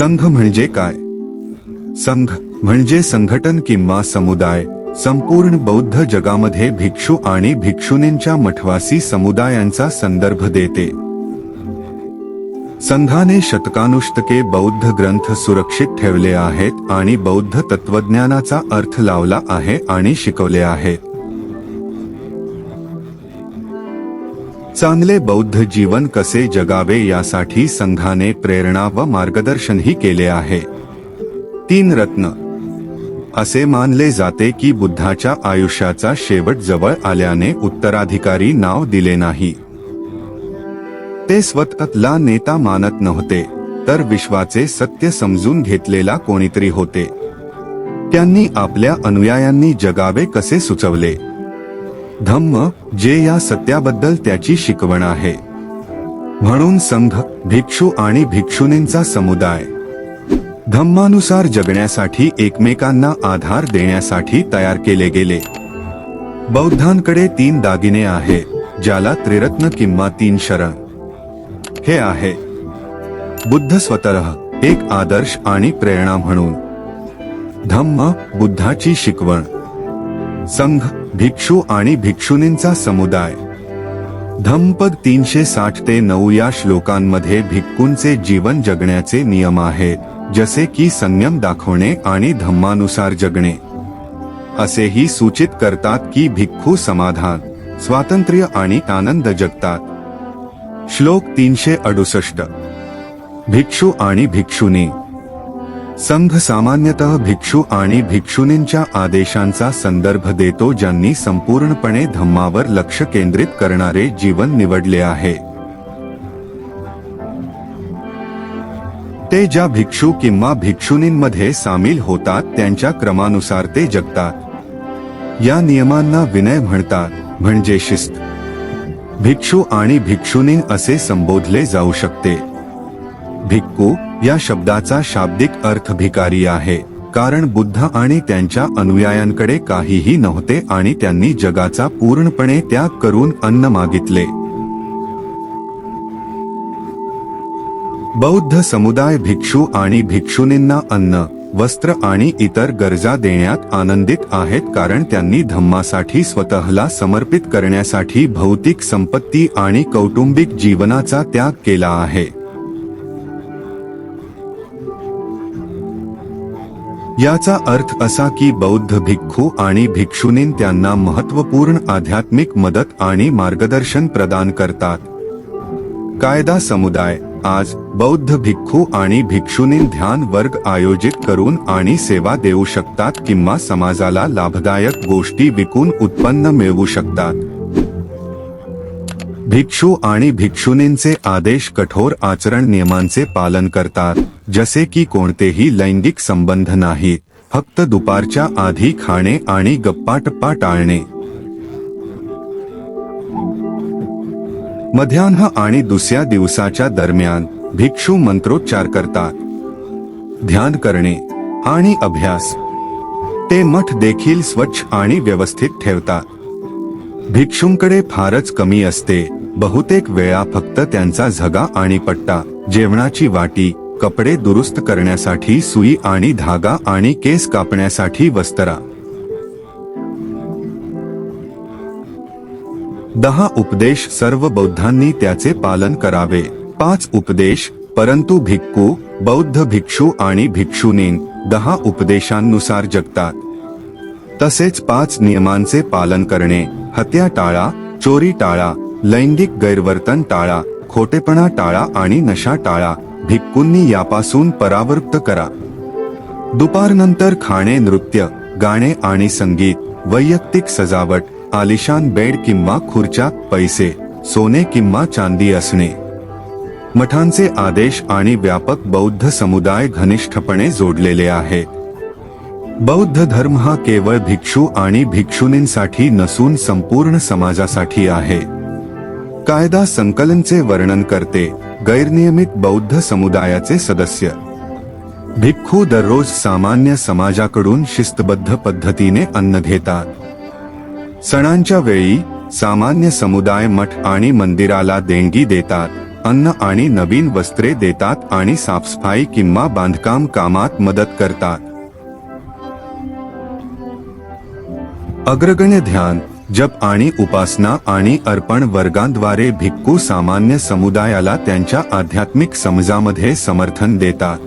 संघ म्हणजे काय? संघ म्हणजे संघटन किंवा समुदाय संपूर्ण बौद्ध जगामध्ये भिक्षू आणि भिक्षुनींच्या मठवासी समुदायांचा संदर्भ देते. संघाने शतकानुशतके बौद्ध ग्रंथ सुरक्षित ठेवले आहेत आणि बौद्ध तत्वज्ञानाचा अर्थ लावला आहे आणि शिकवले आहे. चांगले बौद्ध जीवन कसे जगावे यासाठी संघाने प्रेरणा व मार्गदर्शनही केले आहे. तीन रत्न. असे मानले जाते की बुद्धाच्या आयुष्याचा शेवट जवळ आल्याने उत्तराधिकारी नाव दिले नाही. ते स्वतःला नेता मानत नव्हते तर विश्वाचे सत्य समजून घेतलेला कोणीतरी होते. त्यांनी आपल्या अनुयायांनी जगावे कसे सुचवले? धम्म जे या सत्याबद्दल त्याची शिकवण आहे. म्हणून संघ भिक्षू आणि भिक्षुनींचा समुदाय. धम्मानुसार जगण्यासाठी एकमेकांना आधार देण्यासाठी तयार केले गेले. बौद्धांकडे तीन दागिने आहे ज्याला त्रिरत्न किंवा तीन शरण. हे आहे. बुद्ध स्वतः एक आदर्श आणि प्रेरणा म्हणून. धम्म बुद्धाची शिकवण. संघ भिक्षू आणि भिक्षुनींचा समुदाय. धम्मपद तीनशे साठ ते नऊ या श्लोकांमध्ये भिक्खूंचे जीवन जगण्याचे नियम आहेत जसे की संयम दाखवणे आणि धम्मानुसार जगणे. असेही सूचित करतात की भिक्खू समाधान स्वातंत्र्य आणि आनंद जगतात. श्लोक तीनशे अडुसष्ट. भिक्षू आणि भिक्षुनी संघ सामान्यतः भिक्षू आणि भिक्षुनींच्या आदेशांचा संदर्भ देतो ज्यांनी संपूर्णपणे धम्मावर लक्ष केंद्रित करणारे जीवन निवडले आहे. ते ज्या भिक्षू किंवा भिक्षुनींमध्ये सामील होतात त्यांच्या क्रमानुसार ते जगतात. या नियमांना विनय म्हणतात म्हणजे शिस्त. भिक्षू आणि भिक्षुनी असे संबोधले जाऊ शकते. भिक्खू या शब्दाचा शाब्दिक अर्थ भिकारी आहे कारण बुद्ध आणि त्यांच्या अनुयायांकडे काहीही नव्हते आणि त्यांनी जगाचा पूर्णपणे त्याग करून अन्न मागितले. बौद्ध समुदाय भिक्षू आणि भिक्षुनींना अन्न वस्त्र आणि इतर गरजा देण्यात आनंदित आहेत कारण त्यांनी धम्मासाठी स्वतःला समर्पित करण्यासाठी भौतिक संपत्ती आणि कौटुंबिक जीवनाचा त्याग केला आहे. याचा अर्थ असा की बौद्ध भिक्खू आणि भिक्षुनीन त्यांना महत्त्वपूर्ण आध्यात्मिक मदत आणि मार्गदर्शन प्रदान करतात. कायदा समुदाय आज बौद्ध भिक्खू आणि भिक्षुनीन ध्यान वर्ग आयोजित करून आणि सेवा देऊ शकतात किंवा समाजाला लाभदायक गोष्टी विकून उत्पन्न मिळवू शकतात. भिक्षू आणि भिक्षुनींचे आदेश कठोर आचरण नियमांचे पालन करतात जसे की कोणतेही लैंगिक संबंध नाहीत फक्त दुपारच्या आधी खाणे आणि गप्पाटप्पा टाळणे. मध्यान्ह आणि दुसऱ्या दिवसाच्या दरम्यान भिक्षू मंत्रोच्चार करतात. ध्यान करणे आणि अभ्यास. ते मठ देखील स्वच्छ आणि व्यवस्थित ठेवतात. भिक्षूंकडे फारच कमी असते. बहुतेक वेळा फक्त त्यांचा झगा आणि पट्टा जेवणाची वाटी कपडे दुरुस्त करण्यासाठी सुई आणि धागा आणि केस कापण्यासाठी वस्तरा. दहा उपदेश सर्व बौद्धांनी त्याचे पालन करावे. पाच उपदेश परंतु भिक्खू बौद्ध भिक्षू आणि भिक्षुनीन दहा उपदेशांनुसार जगतात. तसेच पाच नियमांचे पालन करणे. हत्या टाळा चोरी टाळा लैंगिक गैरवर्तन टाळा खोटेपणा टाळा आणि नशा टाळा भिक्कूंनी यापासून परावृत्त करा. दुपारनंतर खाणे नृत्य गाणे आणि संगीत वैयक्तिक सजावट आलिशान बेड किंवा खुर्च्या पैसे सोने किंवा चांदी असणे. मठांचे आदेश आणि व्यापक बौद्ध समुदाय घनिष्ठपणे जोडलेले आहेत बौद्ध धर्म हा केवळ भिक्षू आणि भिक्षुनींसाठी नसून संपूर्ण समाजासाठी आहे. कायदा संकलनचे वर्णन करते गैरनियमित बौद्ध समुदायाचे सदस्य. भिक्खू दररोज सामान्य समाजाकडून शिस्तबद्ध पद्धतीने अन्न घेतात सणांच्या वेळी सामान्य समुदाय मठ आणि मंदिराला देणगी देतात अन्न आणि नवीन वस्त्रे देतात आणि साफसफाई किंवा बांधकाम कामात मदत करतात. अग्रगण्य ध्यान जप आणि उपासना आणि अर्पण वर्गांद्वारे भिक्खू सामान्य समुदायाला त्यांच्या आध्यात्मिक समजामध्ये समर्थन देतात.